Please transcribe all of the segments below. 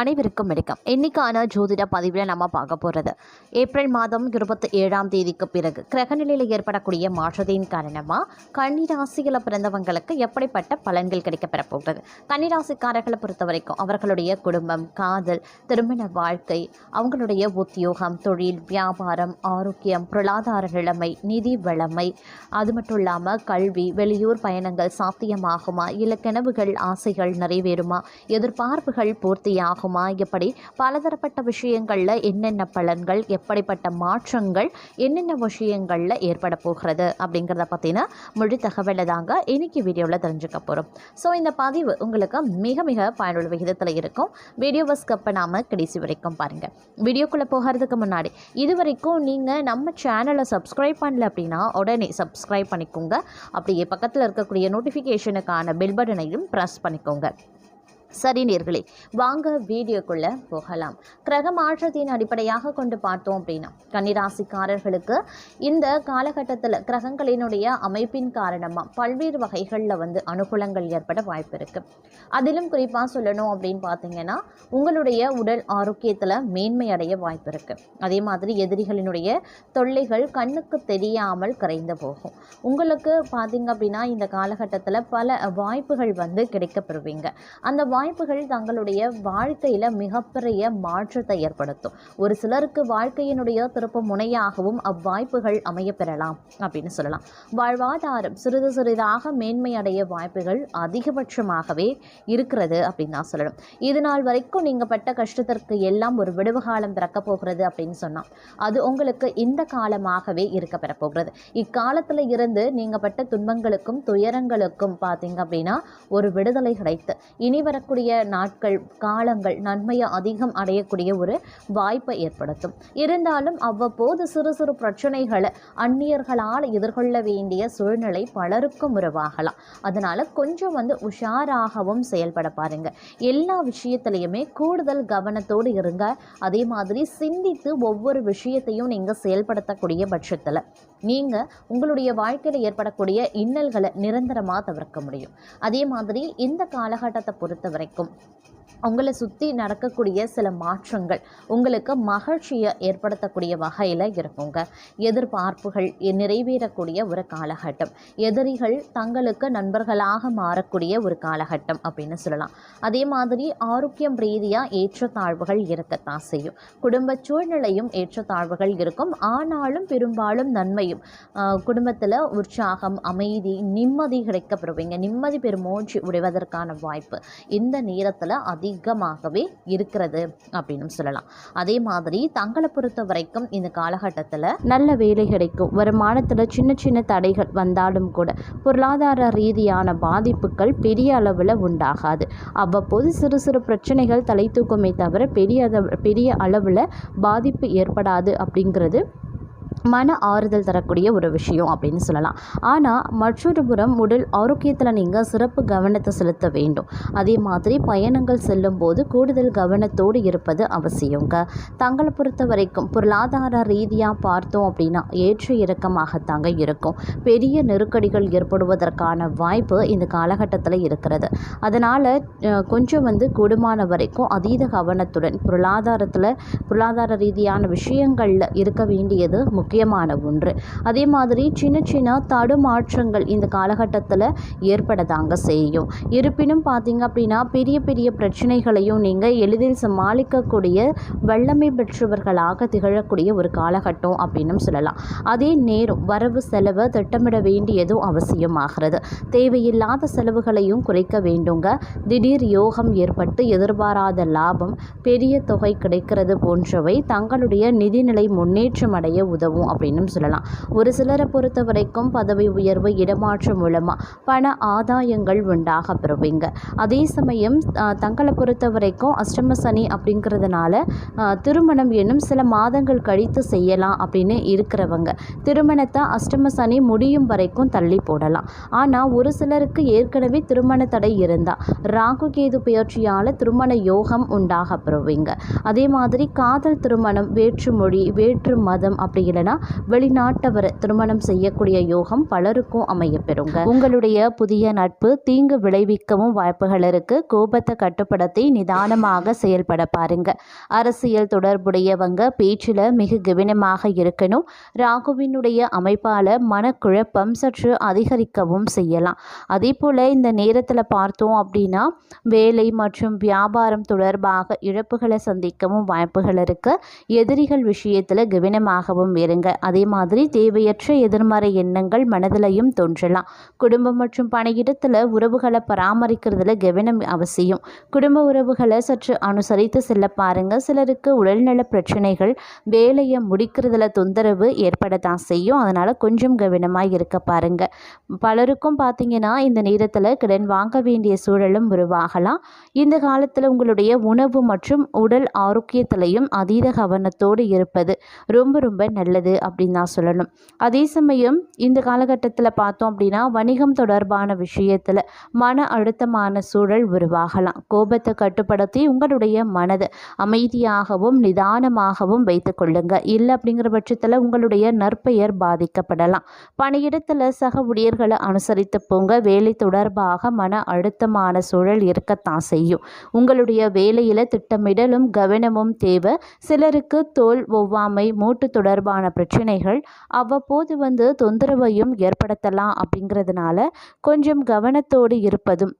அனைவருக்கும் வணக்கம். இன்னைக்கான ஜோதிட பதிவில் நம்ம பார்க்க போகிறது ஏப்ரல் மாதம் இருபத்தி ஏழாம் தேதிக்கு பிறகு கிரகநிலையில் ஏற்படக்கூடிய மாற்றத்தின் காரணமாக கன்னிராசியில் பிறந்தவங்களுக்கு எப்படிப்பட்ட பலன்கள் கிடைக்கப்பெற போகிறது கன்னிராசிக்காரர்களை பொறுத்த வரைக்கும் அவர்களுடைய குடும்பம் காதல் திருமண வாழ்க்கை அவங்களுடைய உத்தியோகம் தொழில் வியாபாரம் ஆரோக்கியம் பொருளாதார நிலைமை நிதி வளமை அது மட்டும் இல்லாமல் கல்வி வெளியூர் பயணங்கள் சாத்தியமாகுமா? இல்லை கனவுகள் ஆசைகள் நிறைவேறுமா? எதிர்பார்ப்புகள் பூர்த்தியாகும் எப்படி பலதரப்பட்ட விஷயங்களில் என்னென்ன பலன்கள் எப்படிப்பட்ட மாற்றங்கள் என்னென்ன விஷயங்களில் ஏற்பட போகிறது அப்படிங்கிறத பற்றின முழு தகவலை தாங்க இன்னைக்கு வீடியோவில் தெரிஞ்சுக்க போகிறோம் ஸோ இந்த பதிவு உங்களுக்கு மிக மிக பயனுள்ள விகிதத்தில் இருக்கும். வீடியோவை ஸ்கப் பண்ணாமல் கடைசி வரைக்கும் பாருங்கள் வீடியோக்குள்ளே போகிறதுக்கு முன்னாடி இது வரைக்கும் நீங்கள் நம்ம சேனலை சப்ஸ்கிரைப் பண்ணல அப்படின்னா உடனே சப்ஸ்கிரைப் பண்ணிக்கோங்க. அப்படியே பக்கத்தில் இருக்கக்கூடிய நோட்டிஃபிகேஷனுக்கான பெல் பட்டனையும் ப்ரெஸ் பண்ணிக்கோங்க. சரி நேர்களே வாங்க வீடியோக்குள்ளே போகலாம். கிரக மாற்றத்தின் அடிப்படையாக கொண்டு பார்த்தோம் அப்படின்னா கன்னிராசிக்காரர்களுக்கு இந்த காலகட்டத்தில் கிரகங்களினுடைய அமைப்பின் காரணமாக பல்வேறு வகைகளில் வந்து அனுகூலங்கள் ஏற்பட வாய்ப்பு இருக்குது அதிலும் குறிப்பாக சொல்லணும் அப்படின்னு பார்த்தீங்கன்னா உங்களுடைய உடல் ஆரோக்கியத்தில் மேன்மை அடைய வாய்ப்பு இருக்குது அதே மாதிரி எதிரிகளினுடைய தொல்லைகள் கண்ணுக்கு தெரியாமல் கரைந்து போகும். உங்களுக்கு பார்த்தீங்க அப்படின்னா இந்த காலகட்டத்தில் பல வாய்ப்புகள் வந்து கிடைக்கப்பெறுவீங்க அந்த வாய்ப்புகள் தங்களுடைய வாழ்க்கையில் மிகப்பெரிய மாற்றத்தை ஏற்படுத்தும். ஒரு சிலருக்கு வாழ்க்கையினுடைய திருப்ப முனையாகவும் அவ்வாய்ப்புகள் அமைய பெறலாம் அப்படின்னு சொல்லலாம். வாழ்வாதாரம் சிறிது சிறிதாக மேன்மை அடைய வாய்ப்புகள் அதிகபட்சமாகவே இருக்கிறது அப்படின்னு தான் சொல்லணும். இது நாள் வரைக்கும் நீங்கள் பட்ட கஷ்டத்திற்கு எல்லாம் ஒரு விடுவு காலம் பிறக்க போகிறது அப்படின்னு சொன்னால் அது உங்களுக்கு இந்த காலமாகவே இருக்க பெற போகிறது இக்காலத்தில் இருந்து நீங்கள் பட்ட துன்பங்களுக்கும் துயரங்களுக்கும் பார்த்தீங்க அப்படின்னா ஒரு விடுதலை கிடைத்து இனி வர வரக்கூடிய நாட்கள் காலங்கள் நன்மையை அதிகம் அடையக்கூடிய ஒரு வாய்ப்பை ஏற்படுத்தும். இருந்தாலும் அவ்வப்போது சிறு சிறு பிரச்சனைகளை அந்நியர்களால் எதிர்கொள்ள வேண்டிய சூழ்நிலை பலருக்கும் உருவாகலாம். அதனால் கொஞ்சம் வந்து உஷாராகவும் செயல்பட பாருங்க. எல்லா விஷயத்திலையுமே கூடுதல் கவனத்தோடு இருங்க. அதே மாதிரி சிந்தித்து ஒவ்வொரு விஷயத்தையும் நீங்கள் செயல்படுத்தக்கூடிய பட்சத்தில் நீங்கள் உங்களுடைய வாழ்க்கையில் ஏற்படக்கூடிய இன்னல்களை நிரந்தரமாக தவிர்க்க முடியும். அதே மாதிரி இந்த காலகட்டத்தை பொறுத்த வரைக்கும். உங்களை சுற்றி நடக்கக்கூடிய சில மாற்றங்கள் உங்களுக்கு மகிழ்ச்சியை ஏற்படுத்தக்கூடிய வகையில் இருக்குங்க. எதிர்பார்ப்புகள் நிறைவேறக்கூடிய ஒரு காலகட்டம். எதிரிகள் தங்களுக்கு நண்பர்களாக மாறக்கூடிய ஒரு காலகட்டம் அப்படின்னு சொல்லலாம். அதே மாதிரி ஆரோக்கியம் ரீதியாக ஏற்றத்தாழ்வுகள் இருக்கத்தான் செய்யும். குடும்ப சூழ்நிலையும் ஏற்றத்தாழ்வுகள் இருக்கும். ஆனாலும் பெரும்பாலும் நன்மையும் குடும்பத்தில் உற்சாகம் அமைதி நிம்மதி கிடைக்கப்படுவீங்க. நிம்மதி பெருமூச்சு உடைவதற்கான வாய்ப்பு இந்த நேரத்தில் அதிகமாகவே இருக்கிறது அப்படின்னு சொல்லலாம். அதே மாதிரி தங்களை பொறுத்த வரைக்கும் இந்த காலகட்டத்தில் நல்ல வேலை கிடைக்கும். வருமானத்தில் சின்ன சின்ன தடைகள் வந்தாலும் கூட பொருளாதார ரீதியான பாதிப்புகள் பெரிய அளவில் உண்டாகாது. அவ்வப்போது சிறு சிறு பிரச்சனைகள் தலை தூக்குமே தவிர பெரிய பெரிய அளவில் பாதிப்பு ஏற்படாது அப்படிங்கிறது மன ஆறுதல் தரக்கூடிய ஒரு விஷயம் அப்படின்னு சொல்லலாம். ஆனால் மற்றொரு புறம் உடல் ஆரோக்கியத்தில் நீங்கள் சிறப்பு கவனத்தை செலுத்த வேண்டும். அதே மாதிரி பயணங்கள் செல்லும் போது கூடுதல் கவனத்தோடு இருப்பது அவசியங்க. தங்களை பொறுத்த வரைக்கும் பொருளாதார ரீதியாக பார்த்தோம் அப்படின்னா ஏற்ற இறக்கமாகத்தாங்க இருக்கும். பெரிய நெருக்கடிகள் ஏற்படுவதற்கான வாய்ப்பு இந்த காலகட்டத்தில் இருக்கிறது. அதனால் கொஞ்சம் வந்து கூடுமான வரைக்கும் அதீத கவனத்துடன் பொருளாதாரத்தில் பொருளாதார ரீதியான விஷயங்களில் இருக்க வேண்டியது முக்கிய முக்கியமான ஒன்று. அதே மாதிரி சின்ன சின்ன தடுமாற்றங்கள் இந்த காலகட்டத்தில் ஏற்படதாங்க செய்யும். இருப்பினும் பார்த்தீங்க அப்படின்னா பெரிய பெரிய பிரச்சனைகளையும் நீங்கள் எளிதில் சமாளிக்கக்கூடிய வல்லமை பெற்றவர்களாக திகழக்கூடிய ஒரு காலகட்டம் அப்படின்னு சொல்லலாம். அதே நேரம் வரவு செலவை திட்டமிட வேண்டியதும் அவசியமாகிறது. தேவையில்லாத செலவுகளையும் குறைக்க வேண்டுங்க. திடீர் யோகம் ஏற்பட்டு எதிர்பாராத லாபம் பெரிய தொகை கிடைக்கிறது போன்றவை தங்களுடைய நிதிநிலை முன்னேற்றம் அடைய உதவும். அப்படின்னு சொல்லலாம். ஒரு சிலரை பொறுத்த வரைக்கும் பதவி உயர்வு இடமாற்றம் மூலமாக பண ஆதாயங்கள் உண்டாக பெறுவீங்க. அதே சமயம் தங்களை பொறுத்த வரைக்கும் அஷ்டம சனி அப்படிங்கிறதுனால திருமணம் என்னும் சில மாதங்கள் கழித்து செய்யலாம் அப்படின்னு இருக்கிறவங்க. திருமணத்தை அஷ்டம சனி முடியும் வரைக்கும் தள்ளி போடலாம். ஆனால் ஒரு சிலருக்கு ஏற்கனவே திருமண தடை இருந்தால் ராகு கேது பயிற்சியால் திருமண யோகம் உண்டாக பெறுவீங்க. அதே மாதிரி காதல் திருமணம் வேற்று மொழி வேற்று மதம் அப்படி இல்லைன்னா அப்படின்னா வெளிநாட்டவரை திருமணம் செய்யக்கூடிய யோகம் பலருக்கும் அமையப்பெறுங்க. உங்களுடைய புதிய நட்பு தீங்கு விளைவிக்கவும் வாய்ப்புகள் இருக்கு. கோபத்தை கட்டுப்படுத்தி நிதானமாக செயல்பட பாருங்க. அரசியல் தொடர்புடையவங்க பேச்சில் மிக கவனமாக இருக்கணும். ராகுவினுடைய அமைப்பால் மனக்குழப்பம் சற்று அதிகரிக்கவும் செய்யலாம். அதே போல் இந்த நேரத்தில் பார்த்தோம் அப்படின்னா வேலை மற்றும் வியாபாரம் தொடர்பாக இழப்புகளை சந்திக்கவும் வாய்ப்புகள் இருக்குது எதிரிகள் விஷயத்தில் கவனமாகவும் இருங்க அதே மாதிரி தேவையற்ற எதிர்மறை எண்ணங்கள் மனதிலையும் தோன்றலாம். குடும்பம் மற்றும் பணியிடத்தில் உறவுகளை பராமரிக்கிறதுல கவனம் அவசியம். குடும்ப உறவுகளை சற்று அனுசரித்து செல்ல பாருங்க. சிலருக்கு உடல்நல பிரச்சனைகள் வேலையை முடிக்கிறதுல தொந்தரவு ஏற்படத்தான் செய்யும். அதனால் கொஞ்சம் கவனமாக இருக்க பாருங்க. பலருக்கும் பார்த்தீங்கன்னா இந்த நேரத்தில் கடன் வாங்க வேண்டிய சூழலும் உருவாகலாம். இந்த காலத்தில் உங்களுடைய உணவு மற்றும் உடல் ஆரோக்கியத்திலையும் அதீத கவனத்தோடு இருப்பது ரொம்ப ரொம்ப நல்லது. அப்படின்னு தான் சொல்லணும். அதே சமயம் இந்த காலகட்டத்தில் பார்த்தோம் அப்படின்னா வணிகம் தொடர்பான விஷயத்தில் மன அழுத்தமான சூழல் உருவாகலாம். கோபத்தை கட்டுப்படுத்தி உங்களுடைய மனதை அமைதியாகவும் நிதானமாகவும் வைத்து கொள்ளுங்க. இல்லை அப்படிங்கிற பட்சத்தில் உங்களுடைய நற்பெயர் பாதிக்கப்படலாம். பணியிடத்தில் சக ஊழியர்களை அனுசரித்து போங்க. வேலை தொடர்பாக மன அழுத்தமான சூழல் இருக்கத்தான் செய்யும். உங்களுடைய வேலையில் திட்டமிடலும் கவனமும் தேவை. சிலருக்கு தோல் ஒவ்வாமை மூட்டு தொடர்பான பிரச்சனைகள் அவ்வப்போது வந்து தொந்தரவையும் ஏற்படுத்தலாம் அப்படிங்கிறதுனால கொஞ்சம் கவனத்தோடு இருப்பதும்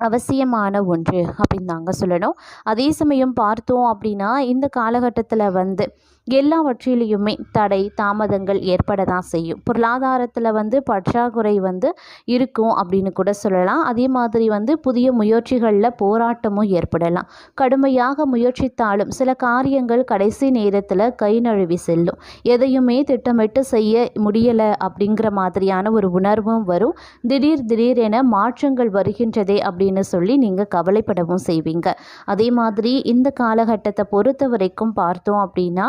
அவசியமான ஒன்று அப்படின்னு தாங்க சொல்லணும். அதே சமயம் பார்த்தோம் அப்படின்னா இந்த காலகட்டத்தில் வந்து எல்லாவற்றிலையுமே தடை தாமதங்கள் ஏற்பட தான் செய்யும். பொருளாதாரத்தில் வந்து பற்றாக்குறை வந்து இருக்கும் அப்படின்னு கூட சொல்லலாம். அதே மாதிரி வந்து புதிய முயற்சிகளில் போராட்டமும் ஏற்படலாம். கடுமையாக முயற்சித்தாலும் சில காரியங்கள் கடைசி நேரத்தில் கை நழுவி செல்லும். எதையுமே திட்டமிட்டு செய்ய முடியலை அப்படிங்கிற மாதிரியான ஒரு உணர்வும் வரும். திடீர் திடீர் என மாற்றங்கள் வருகின்றதே அப்படின்னு சொல்லி நீங்கள் கவலைப்படவும் செய்வீங்க. அதே மாதிரி இந்த காலகட்டத்தை பொறுத்த வரைக்கும் பார்த்தோம் அப்படின்னா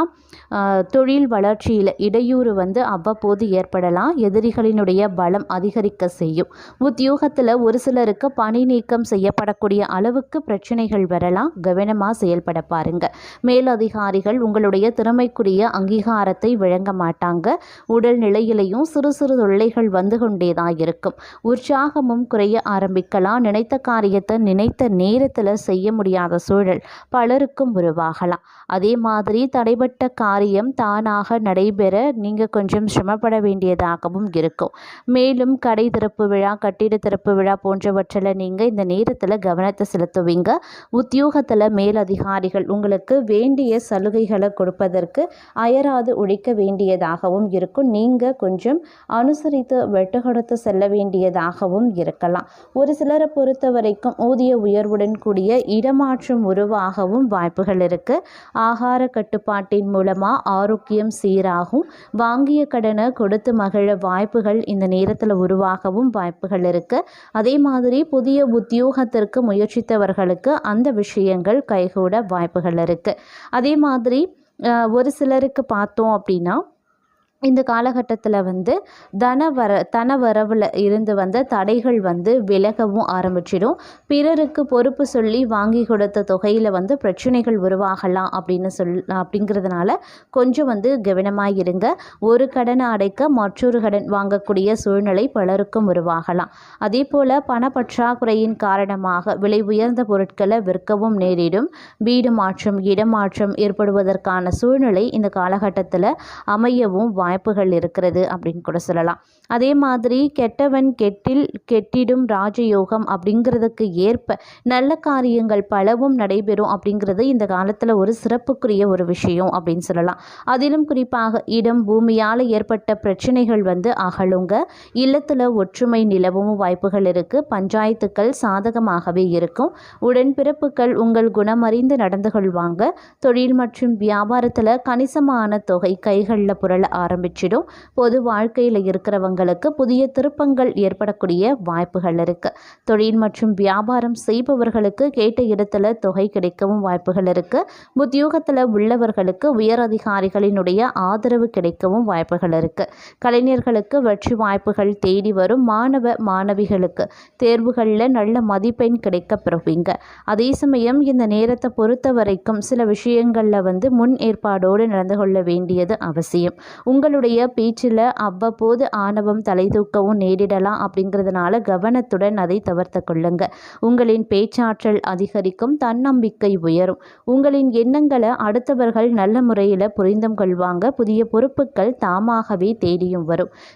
தொழில் வளர்ச்சியில் இடையூறு வந்து அவ்வப்போது ஏற்படலாம். எதிரிகளினுடைய பலம் அதிகரிக்க செய்யும். உத்தியோகத்தில் ஒரு சிலருக்கு பணி நீக்கம் செய்யப்படக்கூடிய அளவுக்கு பிரச்சனைகள் வரலாம். கவனமாக செயல்பட பாருங்க. மேலதிகாரிகள் உங்களுடைய திறமைக்குரிய அங்கீகாரத்தை வழங்க மாட்டாங்க. உடல் நிலையிலையும் சிறு சிறு தொல்லைகள் வந்து கொண்டே தான் இருக்கும். உற்சாகமும் குறைய ஆரம்பிக்கலாம். நினைத்த காரியத்தை நினைத்த நேரத்தில் செய்ய முடியாத சூழல் பலருக்கும் உருவாகலாம். அதே மாதிரி தடைபட்ட காரியம் தானாக நடைபெற நீங்கள் கொஞ்சம் சிரமப்பட வேண்டியதாகவும் இருக்கும். மேலும் கடை திறப்பு விழா கட்டிட திறப்பு விழா போன்றவற்றில் நீங்கள் இந்த நேரத்தில் கவனத்தை செலுத்துவீங்க. உத்தியோகத்தில் மேலதிகாரிகள் உங்களுக்கு வேண்டிய சலுகைகளை கொடுப்பதற்கு அயராது உழைக்க வேண்டியதாகவும் இருக்கும். நீங்கள் கொஞ்சம் அனுசரித்து வெட்டு கொடுத்து செல்ல வேண்டியதாகவும் இருக்கலாம். ஒரு சிலரை பொறுத்த வரைக்கும் ஊதிய உயர்வுடன் கூடிய இடமாற்றம் உருவாகவும் வாய்ப்புகள் இருக்குது ஆகார கட்டுப்பாட்டின் மூலம் மூலமாக ஆரோக்கியம் சீராகும். வாங்கிய கடனை கொடுத்து மகிழ வாய்ப்புகள் இந்த நேரத்தில் உருவாகவும் வாய்ப்புகள் இருக்குது அதே மாதிரி புதிய உத்தியோகத்திற்கு முயற்சித்தவர்களுக்கு அந்த விஷயங்கள் கைகூட வாய்ப்புகள் இருக்குது அதே மாதிரி ஒரு சிலருக்கு பார்த்தோம் அப்படின்னா இந்த காலகட்டத்தில் வந்து தன வர தன வரவில் இருந்து வந்த தடைகள் வந்து விலகவும் ஆரம்பிச்சிடும். பிறருக்கு பொறுப்பு சொல்லி வாங்கி கொடுத்த தொகையில் வந்து பிரச்சனைகள் உருவாகலாம் அப்படின்னு சொல் அப்படிங்கிறதுனால கொஞ்சம் வந்து கவனமாக இருங்க. ஒரு கடனை அடைக்க மற்றொரு கடன் வாங்கக்கூடிய சூழ்நிலை பலருக்கும் உருவாகலாம். அதே போல் பணப்பற்றாக்குறையின் காரணமாக விலை உயர்ந்த பொருட்களை விற்கவும் நேரிடும். வீடு மாற்றம் இடமாற்றம் ஏற்படுவதற்கான சூழ்நிலை இந்த காலகட்டத்தில் அமையவும் வாய் வாய்ப்புகள் இருக்கிறது அப்படின்னு கூட சொல்லலாம். அதே மாதிரி கெட்டவன் கெட்டில் கெட்டிடும் ராஜயோகம் அப்படிங்கிறதுக்கு ஏற்ப நல்ல காரியங்கள் பலவும் நடைபெறும் அப்படிங்கிறது இந்த காலத்தில் ஒரு சிறப்புக்குரிய ஒரு விஷயம் அப்படின்னு சொல்லலாம். அதிலும் குறிப்பாக இடம் பூமியால் ஏற்பட்ட பிரச்சனைகள் வந்து அகலுங்க. இல்லத்தில் ஒற்றுமை நிலவும் வாய்ப்புகள் இருக்குது பஞ்சாயத்துக்கள் சாதகமாகவே இருக்கும். உடன்பிறப்புகள் உங்கள் குணமறிந்து நடந்து கொள்வாங்க தொழில் மற்றும் வியாபாரத்தில் கணிசமான தொகை கைகளில் புரள ஆரம்பி ஆரம்பிச்சிடும். பொது வாழ்க்கையில் இருக்கிறவங்களுக்கு புதிய திருப்பங்கள் ஏற்படக்கூடிய வாய்ப்புகள் இருக்குது தொழில் மற்றும் வியாபாரம் செய்பவர்களுக்கு கேட்ட இடத்துல தொகை கிடைக்கவும் வாய்ப்புகள் இருக்குது உத்தியோகத்தில் உள்ளவர்களுக்கு உயர் அதிகாரிகளினுடைய ஆதரவு கிடைக்கவும் வாய்ப்புகள் இருக்குது கலைஞர்களுக்கு வெற்றி வாய்ப்புகள் தேடி வரும் மாணவ மாணவிகளுக்கு. தேர்வுகளில் நல்ல மதிப்பெண் கிடைக்க பெறுவீங்க. அதே சமயம் இந்த நேரத்தை பொறுத்த வரைக்கும் சில விஷயங்களில் வந்து முன் ஏற்பாடோடு நடந்து கொள்ள வேண்டியது அவசியம். உங்கள் உங்களுடைய பேச்சில் அவ்வப்போது ஆணவம் தலை தூக்கவும் நேரிடலாம் அப்படிங்கிறதுனால கவனத்துடன் அதை தவிர்த்து கொள்ளுங்க. உங்களின் பேச்சாற்றல் அதிகரிக்கும் தன்னம்பிக்கை உயரும். உங்களின் எண்ணங்களை அடுத்தவர்கள் நல்ல முறையில் புரிந்தும் கொள்வாங்க. புதிய பொறுப்புகள் தாமாகவே தேடியும் வரும்.